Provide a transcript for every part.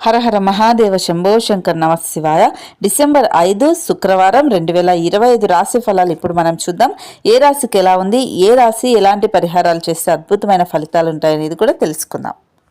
హరహర మహాదేవ శంభో శంకర్ నమశివాయ. డిసెంబర్ ఐదు శుక్రవారం రెండు వేల ఇరవై ఐదు రాశి ఫలాలు ఇప్పుడు మనం చూద్దాం. ఏ రాశికి ఎలా ఉంది? ఏ రాశి ఎలాంటి పరిహారాలు చేస్తే అద్భుతమైన ఫలితాలు ఉంటాయనేది కూడా తెలుసుకుందాం.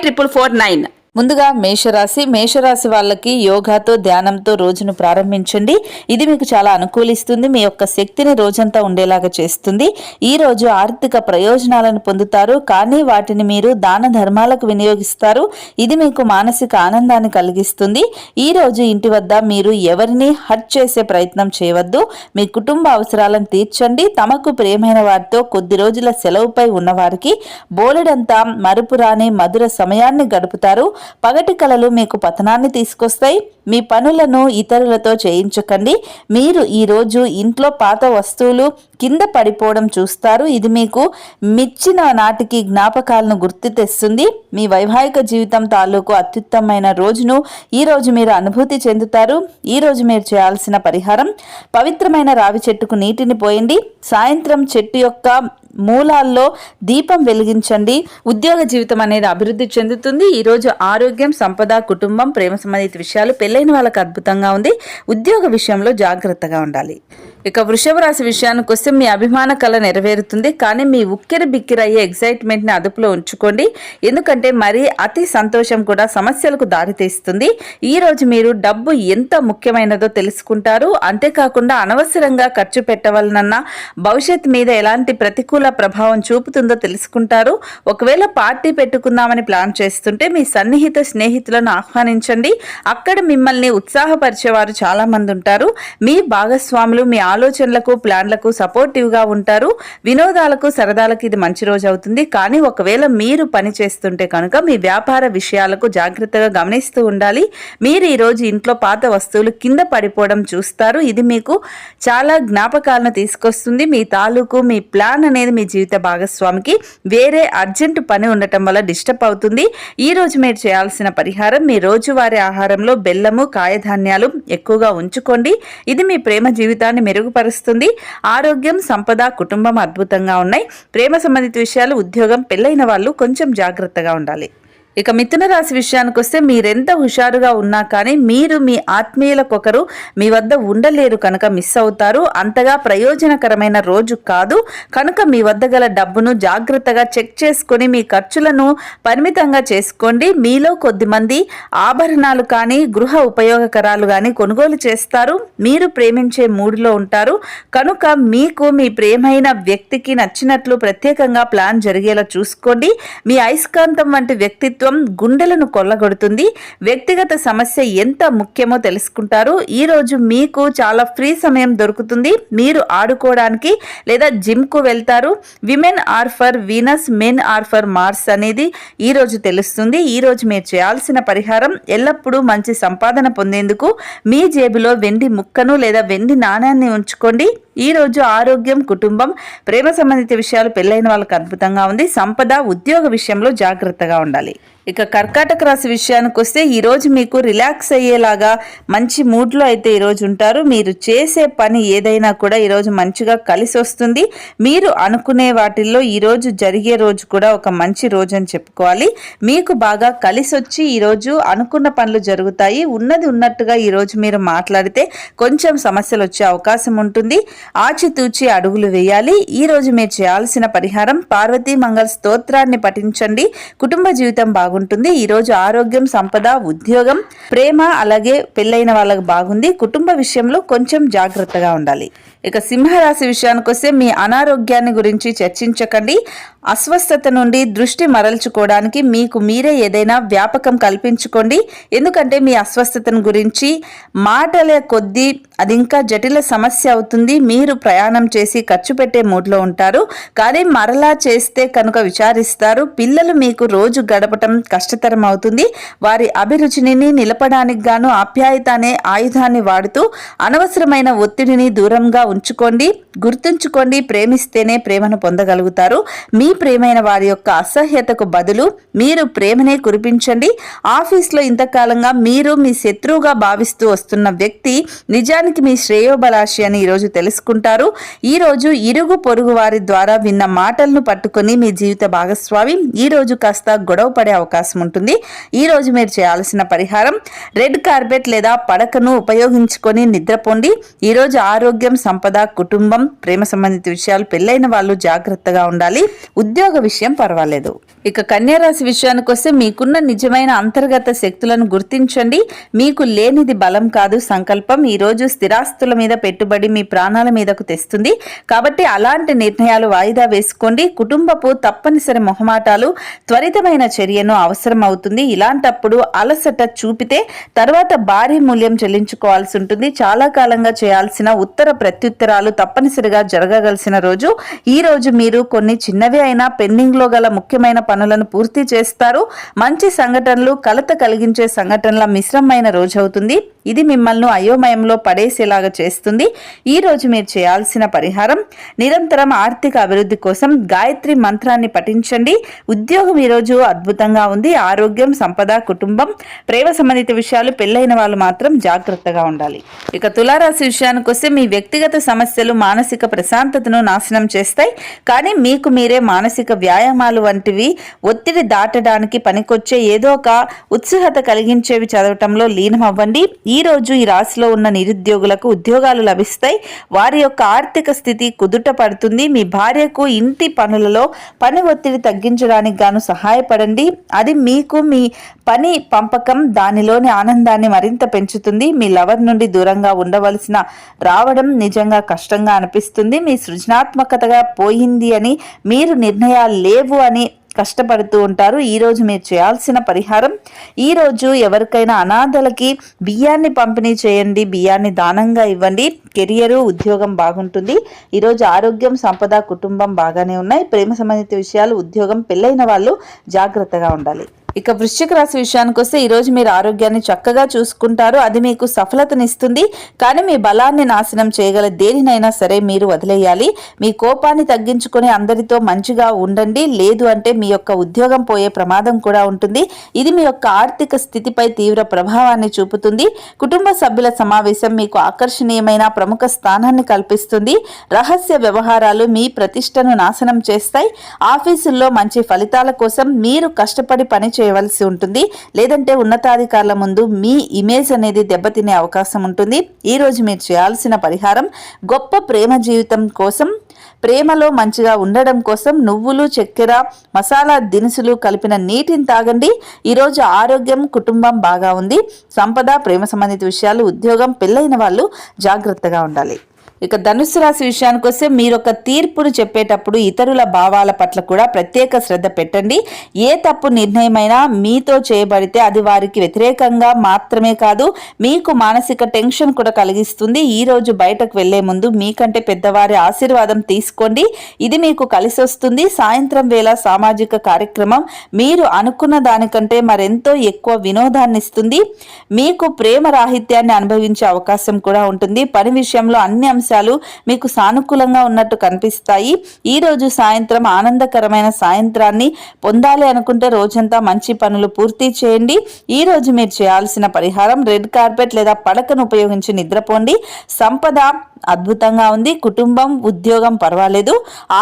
triple four nine ముందుగా మేషరాశి మేషరాశి వాళ్ళకి యోగాతో ధ్యానంతో రోజును ప్రారంభించండి. ఇది మీకు చాలా అనుకూలిస్తుంది. మీ యొక్క శక్తిని రోజంతా ఉండేలాగా చేస్తుంది. ఈ రోజు ఆర్థిక ప్రయోజనాలను పొందుతారు. కానీ వాటిని మీరు దాన ధర్మాలకు వినియోగిస్తారు. ఇది మీకు మానసిక ఆనందాన్ని కలిగిస్తుంది. ఈ రోజు ఇంటి వద్ద మీరు ఎవరిని హర్ట్ చేసే ప్రయత్నం చేయవద్దు. మీ కుటుంబ అవసరాలను తీర్చండి. తమకు ప్రియమైన వారితో కొద్ది రోజుల సెలవుపై ఉన్నవారికి బోలెడంతా మరుపురాని మధుర సమయాన్ని గడుపుతారు. పగటి కళలు మీకు పతనాన్ని తీసుకొస్తాయి. మీ పనులను ఇతరులతో చేయించకండి. మీరు ఈరోజు ఇంట్లో పాత వస్తువులు కింద పడిపోవడం చూస్తారు. ఇది మీకు మిచ్చిన నాటికి జ్ఞాపకాలను గుర్తు తెస్తుంది. మీ వైవాహిక జీవితం తాలూకు అత్యుత్తమైన రోజును ఈ రోజు మీరు అనుభూతి చెందుతారు. ఈ రోజు మీరు చేయాల్సిన పరిహారం పవిత్రమైన రావి చెట్టుకు నీటిని పోయండి. సాయంత్రం చెట్టు యొక్క మూలాల్లో దీపం వెలిగించండి. ఉద్యోగ జీవితం అనేది అభివృద్ధి చెందుతుంది. ఈరోజు ఆరోగ్యం సంపద కుటుంబం ప్రేమ సంబంధిత విషయాలు పెళ్ళైన వాళ్ళకి అద్భుతంగా ఉంది. ఉద్యోగ విషయంలో జాగ్రత్తగా ఉండాలి. ఇక వృషభ రాశి విషయానికి వస్తే మీ అభిమాన కళ నెరవేరుతుంది. కానీ మీ ఉక్కిరి బిక్కిరి అయ్యే ఎగ్జైట్మెంట్ని అదుపులో ఉంచుకోండి. ఎందుకంటే మరి అతి సంతోషం కూడా సమస్యలకు దారితీస్తుంది. ఈ రోజు మీరు డబ్బు ఎంత ముఖ్యమైనదో తెలుసుకుంటారు. అంతేకాకుండా అనవసరంగా ఖర్చు పెట్టవలనన్న భవిష్యత్ మీద ఎలాంటి ప్రతికూల ప్రభావం చూపుతుందో తెలుసుకుంటారు. ఒకవేళ పార్టీ పెట్టుకుందామని ప్లాన్ చేస్తుంటే మీ సన్నిహిత స్నేహితులను ఆహ్వానించండి. అక్కడ మిమ్మల్ని ఉత్సాహపరిచేవారు చాలా మంది ఉంటారు. మీ భాగస్వాములు మీ ఆలోచనలకు ప్లాన్లకు సపోర్టివ్గా ఉంటారు. వినోదాలకు సరదాలకు ఇది మంచి రోజు అవుతుంది. కానీ ఒకవేళ మీరు పని చేస్తుంటే కనుక మీ వ్యాపార విషయాలకు జాగ్రత్తగా గమనిస్తూ ఉండాలి. మీరు ఈరోజు ఇంట్లో పాత వస్తువులు కింద పడిపోవడం చూస్తారు. ఇది మీకు చాలా జ్ఞాపకాలను తీసుకొస్తుంది. మీ తాలూకు మీ ప్లాన్ అనేది మీ జీవిత భాగస్వామికి వేరే అర్జెంట్ పని ఉండటం వల్ల డిస్టర్బ్ అవుతుంది. ఈ రోజు మీరు చేయాల్సిన పరిహారం మీ రోజువారీ ఆహారంలో బెల్లము కాయధాన్యాలు ఎక్కువగా ఉంచుకోండి. ఇది మీ ప్రేమ జీవితాన్ని మెరుగుపరుస్తుంది. ఆరోగ్యం సంపద కుటుంబం అద్భుతంగా ఉన్నాయి. ప్రేమ సంబంధిత విషయాలు ఉద్యోగం పెళ్ళైన వాళ్ళు కొంచెం జాగ్రత్తగా ఉండాలి. ఇక మిథున రాశి విషయానికి వస్తే మీరెంత హుషారుగా ఉన్నా కానీ మీరు మీ ఆత్మీయులకొకరు మీ వద్ద ఉండలేరు కనుక మిస్ అవుతారు. అంతగా ప్రయోజనకరమైన రోజు కాదు. కనుక మీ వద్ద గల డబ్బును జాగ్రత్తగా చెక్ చేసుకుని మీ ఖర్చులను పరిమితంగా చేసుకోండి. మీలో కొద్దిమంది ఆభరణాలు కానీ గృహ ఉపయోగకరాలు కానీ కొనుగోలు చేస్తారు. మీరు ప్రేమించే మూడులో ఉంటారు. కనుక మీకు మీ ప్రేమైన వ్యక్తికి నచ్చినట్లు ప్రత్యేకంగా ప్లాన్ జరిగేలా చూసుకోండి. మీ అయస్కాంతం వంటి వ్యక్తిత్వం గుండెలను కొల్లగొడుతుంది. వ్యక్తిగత సమస్య ఎంత ముఖ్యమో తెలుసుకుంటారు. ఈరోజు మీకు చాలా ఫ్రీ సమయం దొరుకుతుంది. మీరు ఆడుకోవడానికి లేదా జిమ్కు వెళ్తారు. Women are for Venus men are for Mars అనేది ఈ రోజు తెలుస్తుంది. ఈరోజు మీరు చేయాల్సిన పరిహారం ఎల్లప్పుడూ మంచి సంపాదన పొందేందుకు మీ జేబులో వెండి ముక్కను లేదా వెండి నాణ్యాన్ని ఉంచుకోండి. ఈ రోజు ఆరోగ్యం కుటుంబం ప్రేమ సంబంధిత విషయాలు పెళ్ళైన వాళ్ళకి అద్భుతంగా ఉంది. సంపద ఉద్యోగ విషయంలో జాగ్రత్తగా ఉండాలి. ఇక కర్కాటక రాశి విషయానికి వస్తే ఈరోజు మీకు రిలాక్స్ అయ్యేలాగా మంచి మూడ్లో అయితే ఈరోజు ఉంటారు. మీరు చేసే పని ఏదైనా కూడా ఈరోజు మంచిగా కలిసి వస్తుంది. మీరు అనుకునే వాటిల్లో ఈరోజు జరిగే రోజు కూడా ఒక మంచి రోజు అని చెప్పుకోవాలి. మీకు బాగా కలిసి వచ్చి ఈరోజు అనుకున్న పనులు జరుగుతాయి. ఉన్నది ఉన్నట్టుగా ఈరోజు మీరు మాట్లాడితే కొంచెం సమస్యలు వచ్చే అవకాశం ఉంటుంది. ఆచితూచి అడుగులు వేయాలి. ఈరోజు మీరు చేయాల్సిన పరిహారం పార్వతీ మంగళ స్తోత్రాన్ని పఠించండి. కుటుంబ జీవితం బాగా బాగుంటుంది. ఈరోజు ఆరోగ్యం సంపద ఉద్యోగం ప్రేమ అలాగే పెళ్ళైన వాళ్ళకి బాగుంది. కుటుంబ విషయంలో కొంచెం జాగ్రత్తగా ఉండాలి. ఇక సింహరాశి విషయానికి వస్తే మీ అనారోగ్యాన్ని గురించి చర్చించకండి. అస్వస్థత నుండి దృష్టి మరల్చుకోవడానికి మీకు మీరే ఏదైనా వ్యాపకం కల్పించుకోండి. ఎందుకంటే మీ అస్వస్థతను గురించి మాటల కొద్దీ అది ఇంకా జటిల సమస్య అవుతుంది. మీరు ప్రయాణం చేసి ఖర్చు పెట్టే మూడ్లో ఉంటారు. కానీ మరలా చేస్తే కనుక విచారిస్తారు. పిల్లలు మీకు రోజు గడపటం కష్టతరం అవుతుంది. వారి అభిరుచిని నిలపడానికి గాను ఆప్యాయత అనే ఆయుధాన్ని వాడుతూ అనవసరమైన ఒత్తిడిని దూరంగా ఉంచుకోండి. గుర్తుంచుకోండి ప్రేమిస్తేనే ప్రేమను పొందగలుగుతారు. మీ ప్రేమైన వారి యొక్క అసహ్యతకు బదులు మీరు ప్రేమనే కురిపించండి. ఆఫీస్లో ఇంతకాలంగా మీరు మీ శత్రువుగా భావిస్తూ వస్తున్న వ్యక్తి నిజానికి మీ శ్రేయోబలాషి అని ఈరోజు తెలుసుకుంటారు. ఈరోజు ఇరుగు పొరుగు వారి ద్వారా విన్న మాటలను పట్టుకొని మీ జీవిత భాగస్వామి ఈ రోజు కాస్త గొడవ పడే అవకాశం అవకాశం ఉంటుంది. ఈ రోజు మీరు చేయాల్సిన పరిహారం రెడ్ కార్పెట్ లేదా పడకను ఉపయోగించుకొని నిద్రపోండి. ఈ రోజు ఆరోగ్యం సంపద కుటుంబం ప్రేమ సంబంధిత విషయాలు పెళ్ళైన వాళ్ళు జాగ్రత్తగా ఉండాలి. ఉద్యోగ విషయం పర్వాలేదు. ఇక కన్యారాశి విషయానికి వస్తే మీకున్న నిజమైన అంతర్గత శక్తులను గుర్తించండి. మీకు లేనిది బలం కాదు సంకల్పం. ఈరోజు స్థిరాస్తుల మీద పెట్టుబడి మీ ప్రాణాల మీదకు తెస్తుంది. కాబట్టి అలాంటి నిర్ణయాలు వాయిదా వేసుకోండి. కుటుంబపు తప్పనిసరి మొహమాటాలు త్వరితమైన చర్యను అవసరం అవుతుంది ఇలాంటప్పుడు అలసట చూపితే తర్వాత భారీ మూల్యం చెల్లించుకోవాల్సి ఉంటుంది. చాలా కాలంగా చేయాల్సిన ఉత్తర ప్రత్యుత్తరాలు తప్పనిసరిగా జరగగలిసిన రోజు. ఈ రోజు మీరు కొన్ని చిన్నవి అయినా పెండింగ్లో గల ముఖ్యమైన పనులను పూర్తి చేస్తారు. మంచి సంఘటనలు కలత కలిగించే సంఘటనల మిశ్రమైన రోజు అవుతుంది ఇది మిమ్మల్ని అయోమయంలో పడేసేలాగా చేస్తుంది. ఈ రోజు మీరు చేయాల్సిన పరిహారం నిరంతరం ఆర్థిక అభివృద్ధి కోసం గాయత్రి మంత్రాన్ని పఠించండి. ఉద్యోగం ఈరోజు అద్భుతంగా ఉంది. ఆరోగ్యం సంపద కుటుంబం ప్రేమ సంబంధిత విషయాలు పెళ్ళైన వాళ్ళు మాత్రం జాగ్రత్తగా ఉండాలి. ఇక తులారాశి విషయానికి వస్తే మీ వ్యక్తిగత సమస్యలు మానసిక ప్రశాంతతను నాశనం చేస్తాయి. కానీ మీకు మీరే మానసిక వ్యాయామాలు వంటివి ఒత్తిడి దాటడానికి పనికొచ్చే ఏదో ఒక ఉత్సాహత కలిగించేవి చదవటంలో లీనం అవ్వండి ఈ రోజు ఈ రాశిలో ఉన్న నిరుద్యోగులకు ఉద్యోగాలు లభిస్తాయి. వారి యొక్క ఆర్థిక స్థితి కుదుట పడుతుంది. మీ భార్యకు ఇంటి పనులలో పని ఒత్తిడి తగ్గించడానికి గాను సహాయపడండి. అది మీకు మీ పని పంపకం దానిలోని ఆనందాన్ని మరింత పెంచుతుంది. మీ లవర్ నుండి దూరంగా ఉండవలసిన రావడం నిజంగా కష్టంగా అనిపిస్తుంది. మీ సృజనాత్మకతగా పోయింది అని మీరు నిర్ణయాలు లేవు అని కష్టపడుతూ ఉంటారు. ఈరోజు మీరు చేయాల్సిన పరిహారం ఈ రోజు ఎవరికైనా అనాథలకి బియ్యాన్ని పంపిణీ చేయండి బియ్యాన్ని దానంగా ఇవ్వండి. కెరియరు ఉద్యోగం బాగుంటుంది. ఈరోజు ఆరోగ్యం సంపద కుటుంబం బాగానే ఉన్నాయి. ప్రేమ సంబంధిత విషయాలు ఉద్యోగం పెళ్ళైన వాళ్ళు జాగ్రత్తగా ఉండాలి. ఇక వృశ్చిక రాశి విషయానికి వస్తే ఈరోజు మీరు ఆరోగ్యాన్ని చక్కగా చూసుకుంటారు. అది మీకు సఫలతనిస్తుంది. కానీ మీ బలాన్ని నాశనం చేయగల దేనినైనా సరే మీరు వదిలేయాలి. మీ కోపాన్ని తగ్గించుకొని అందరితో మంచిగా ఉండండి. లేదు అంటే మీ యొక్క ఉద్యోగం పోయే ప్రమాదం కూడా ఉంటుంది. ఇది మీ యొక్క ఆర్థిక స్థితిపై తీవ్ర ప్రభావాన్ని చూపుతుంది. కుటుంబ సభ్యుల సమావేశం మీకు ఆకర్షణీయమైన ప్రముఖ స్థానాన్ని కల్పిస్తుంది. రహస్య వ్యవహారాలు మీ ప్రతిష్టను నాశనం చేస్తాయి. ఆఫీసుల్లో మంచి ఫలితాల కోసం మీరు కష్టపడి పని చేయవలసి ఉంటుంది. లేదంటే ఉన్నతాధికారుల ముందు మీ ఇమేజ్ అనేది దెబ్బతినే అవకాశం ఉంటుంది. ఈరోజు మీరు చేయాల్సిన పరిహారం గొప్ప ప్రేమ జీవితం కోసం ప్రేమలో మంచిగా ఉండడం కోసం నువ్వులు చక్కెర మసాలా దినుసులు కలిపిన నీటిని తాగండి. ఈరోజు ఆరోగ్యం కుటుంబం బాగా ఉంది. సంపద ప్రేమ సంబంధిత విషయాలు ఉద్యోగం పెళ్ళైన వాళ్ళు జాగ్రత్తగా ఉండాలి. ఇక ధనుసు రాశి విషయానికి వస్తే మీరు ఒక తీర్పును చెప్పేటప్పుడు ఇతరుల భావాల పట్ల కూడా ప్రత్యేక శ్రద్ధ పెట్టండి. ఏ తప్పు నిర్ణయమైనా మీతో చేయబడితే అది వారికి వ్యతిరేకంగా మాత్రమే కాదు మీకు మానసిక టెన్షన్ కూడా కలిగిస్తుంది. ఈ రోజు బయటకు వెళ్ళే ముందు మీకంటే పెద్దవారి ఆశీర్వాదం తీసుకోండి. ఇది మీకు కలిసి వస్తుంది సాయంత్రం వేళ సామాజిక కార్యక్రమం మీరు అనుకున్న దానికంటే మరెంతో ఎక్కువ వినోదాన్ని ఇస్తుంది. మీకు ప్రేమ రాహిత్యాన్ని అనుభవించే అవకాశం కూడా ఉంటుంది. పని విషయంలో అన్ని అంశాలు మీకు సానుకూలంగా ఉన్నట్టు కనిపిస్తాయి. ఈ రోజు సాయంత్రం ఆనందకరమైన సాయంత్రాన్ని పొందాలి అనుకుంటే రోజంతా మంచి పనులు పూర్తి చేయండి. ఈ రోజు మీరు చేయాల్సిన పరిహారం రెడ్ కార్పెట్ లేదా పడకను ఉపయోగించి నిద్రపోండి. సంపద అద్భుతంగా ఉంది. కుటుంబం ఉద్యోగం పర్వాలేదు.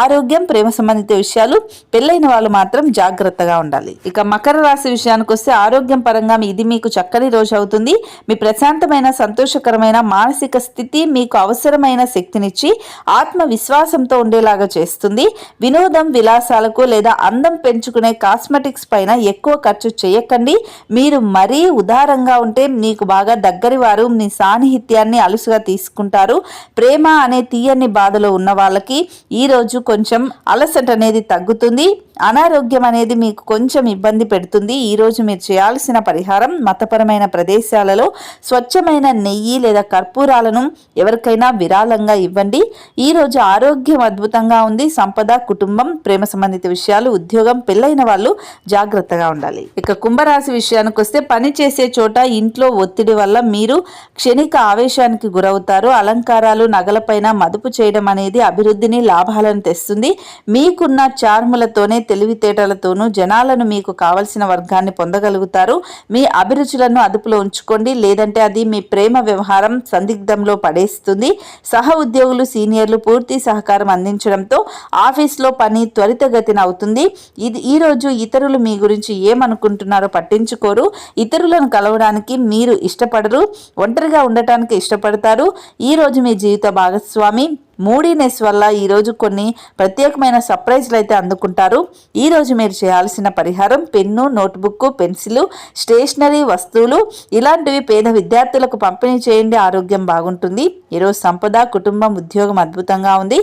ఆరోగ్యం ప్రేమ సంబంధిత విషయాలు పెళ్ళైన వాళ్ళు మాత్రం జాగ్రత్తగా ఉండాలి. ఇక మకర రాశి విషయానికి వస్తే ఆరోగ్యం పరంగా ఇది మీకు చక్కని రోజు అవుతుంది. మీ ప్రశాంతమైన సంతోషకరమైన మానసిక స్థితి మీకు అవసరమైన శక్తినిచ్చి ఆత్మవిశ్వాసంతో ఉండేలాగా చేస్తుంది. వినోదం విలాసాలకు లేదా అందం పెంచుకునే కాస్మెటిక్స్ పైన ఎక్కువ ఖర్చు చేయకండి. మీరు మరీ ఉదారంగా ఉంటే మీకు బాగా దగ్గరి వారు మీ సాన్నిహిత్యాన్ని అలుసుగా తీసుకుంటారు. ప్రేమ అనే తీయని బాధలో ఉన్న వాళ్ళకి ఈరోజు కొంచెం అలసట అనేది తగ్గుతుంది. అనారోగ్యం అనేది మీకు కొంచెం ఇబ్బంది పెడుతుంది. ఈరోజు మీరు చేయాల్సిన పరిహారం మతపరమైన ప్రదేశాలలో స్వచ్ఛమైన నెయ్యి లేదా కర్పూరాలను ఎవరికైనా విరాళంగా ఇవ్వండి. ఈ రోజు ఆరోగ్యం అద్భుతంగా ఉంది. సంపద కుటుంబం ప్రేమ సంబంధిత విషయాలు ఉద్యోగం పెళ్ళైన వాళ్ళు జాగ్రత్తగా ఉండాలి. ఇక కుంభరాశి విషయానికి వస్తే పని చేసే చోట ఇంట్లో ఒత్తిడి వల్ల మీరు క్షణిక ఆవేశానికి గురవుతారు. అలంకారాలు నగలపైన మదుపు చేయడం అనేది అభివృద్ధిని లాభాలను తెస్తుంది. మీకున్న చార్ములతోనే తెలివితేటలతోనూ జనాలను మీకు కావలసిన వర్గాన్ని పొందగలుగుతారు. మీ అభిరుచులను అదుపులో ఉంచుకోండి. లేదంటే అది మీ ప్రేమ వ్యవహారం సందిగ్ధంలో పడేస్తుంది. సహ ఉద్యోగులు సీనియర్లు పూర్తి సహకారం అందించడంతో ఆఫీస్లో పని త్వరితగతిన అవుతుంది. ఇది ఈ రోజు ఇతరులు మీ గురించి ఏమనుకుంటున్నారో పట్టించుకోరు. ఇతరులను కలవడానికి మీరు ఇష్టపడరు. ఒంటరిగా ఉండటానికి ఇష్టపడతారు. ఈ రోజు మీ జీవిత భాగస్వామి. మూడీనెస్ వల్ల ఈరోజు కొన్ని ప్రత్యేకమైన సర్ప్రైజ్లు అయితే అందుకుంటారు. ఈరోజు మీరు చేయాల్సిన పరిహారం పెన్ను నోట్బుక్ పెన్సిల్ స్టేషనరీ వస్తువులు ఇలాంటివి పేద విద్యార్థులకు పంపిణీ చేయండి. ఆరోగ్యం బాగుంటుంది. ఈరోజు సంపద కుటుంబం ఉద్యోగం అద్భుతంగా ఉంది.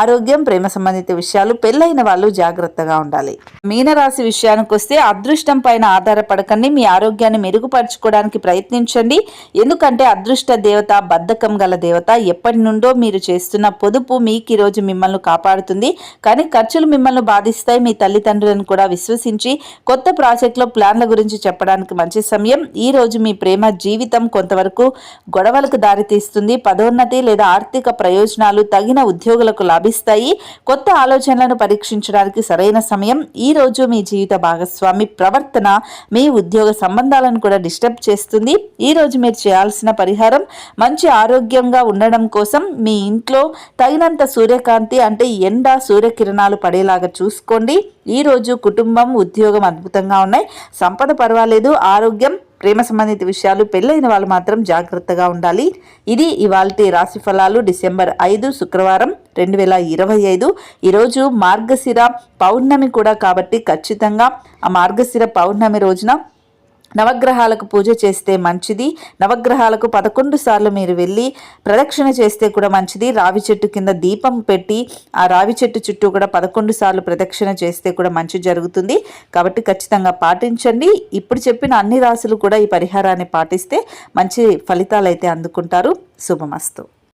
ఆరోగ్యం ప్రేమ సంబంధిత విషయాలు పెళ్ళైన వాళ్ళు జాగ్రత్తగా ఉండాలి. మీనరాశి విషయానికి వస్తే అదృష్టం పైన ఆధారపడకండి. మీ ఆరోగ్యాన్ని మెరుగుపరచుకోవడానికి ప్రయత్నించండి. ఎందుకంటే అదృష్ట దేవత బద్ధకం గల దేవత ఎప్పటి నుండో మీరు చేస్తున్న పొదుపు మీకు ఈరోజు మిమ్మల్ని కాపాడుతుంది. కానీ ఖర్చులు మిమ్మల్ని బాధిస్తాయి. మీ తల్లిదండ్రులను కూడా విశ్వసించి కొత్త ప్రాజెక్టులో ప్లాన్ల గురించి చెప్పడానికి మంచి సమయం. ఈ రోజు మీ ప్రేమ జీవితం కొంతవరకు గొడవలకు దారితీస్తుంది. పదోన్నతి లేదా ఆర్థిక ప్రయోజనాలు తగిన ఉద్యోగులకు లాభిస్తాయి. కొత్త ఆలోచనలను పరీక్షించడానికి సరైన సమయం. ఈ రోజు మీ జీవిత భాగస్వామి ప్రవర్తన మీ ఉద్యోగ సంబంధాలను కూడా డిస్టర్బ్ చేస్తుంది. ఈ రోజు మీరు చేయాల్సిన పరిహారం మంచి ఆరోగ్యంగా ఉండడం కోసం మీ ఇంట్లో తగినంత సూర్యకాంతి అంటే ఎండ సూర్యకిరణాలు పడేలాగా చూసుకోండి. ఈ రోజు కుటుంబం ఉద్యోగం అద్భుతంగా ఉన్నాయి. సంపద పర్వాలేదు ఆరోగ్యం ప్రేమ సంబంధిత విషయాలు పెళ్ళైన వాళ్ళు మాత్రం జాగ్రత్తగా ఉండాలి. ఇది ఇవాళ రాశి ఫలాలు. డిసెంబర్ ఐదు శుక్రవారం రెండు వేల ఇరవై ఐదు. ఈరోజు మార్గశిర పౌర్ణమి కూడా కాబట్టి ఖచ్చితంగా ఆ మార్గశిర పౌర్ణమి రోజున నవగ్రహాలకు పూజ చేస్తే మంచిది. నవగ్రహాలకు పదకొండు సార్లు మీరు వెళ్ళి ప్రదక్షిణ చేస్తే కూడా మంచిది. రావి చెట్టు కింద దీపం పెట్టి ఆ రావి చెట్టు చుట్టూ కూడా పదకొండు సార్లు ప్రదక్షిణ చేస్తే కూడా మంచి జరుగుతుంది. కాబట్టి ఖచ్చితంగా పాటించండి. ఇప్పుడు చెప్పిన అన్ని రాసులు కూడా ఈ పరిహారాన్ని పాటిస్తే మంచి ఫలితాలు అయితే అందుకుంటారు. శుభమస్తు.